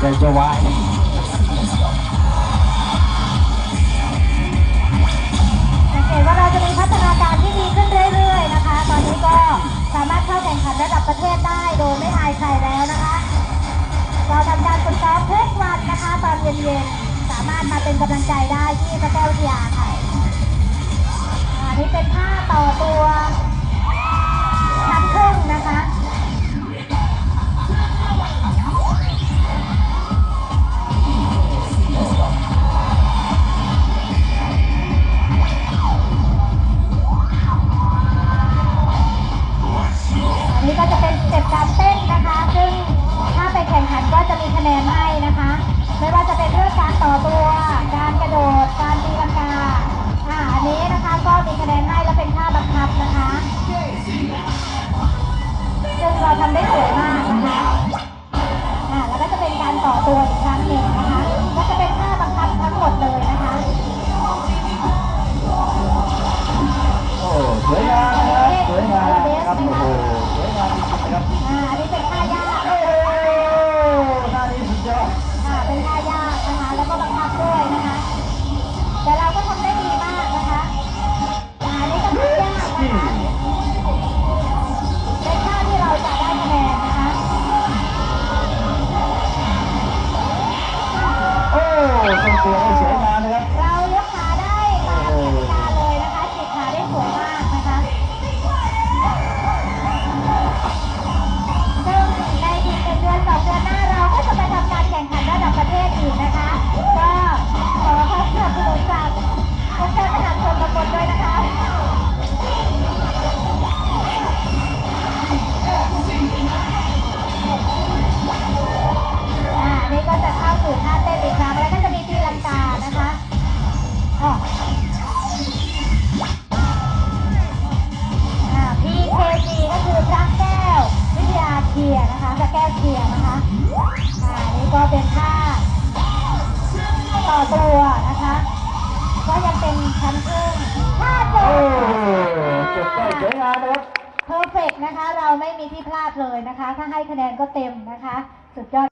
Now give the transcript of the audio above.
ใจจะวายเกตว่าเราจะมีพัฒนาการที่ดีขึ้นเรื่อยๆนะคะ ตอนนี้ก็สามารถเข้าแข่งขันระดับประเทศได้โดยไม่อายใครแล้วนะคะ เราทำการฝึกซ้อมทุกวันะคะ ตอนเย็นๆ สามารถมาเป็นกำลังใจได้ที่พระแก้ววิทยค่ะ็น175 ต่อตัวนะคะ ก็ยังเป็นชั้นครึ่งถ้าโดโอ้เก็บได้สวยงามนะครับ เพอร์เฟกนะคะ เราไม่มีที่พลาดเลยนะคะ ถ้าให้คะแนนก็เต็มนะคะ สุดยอด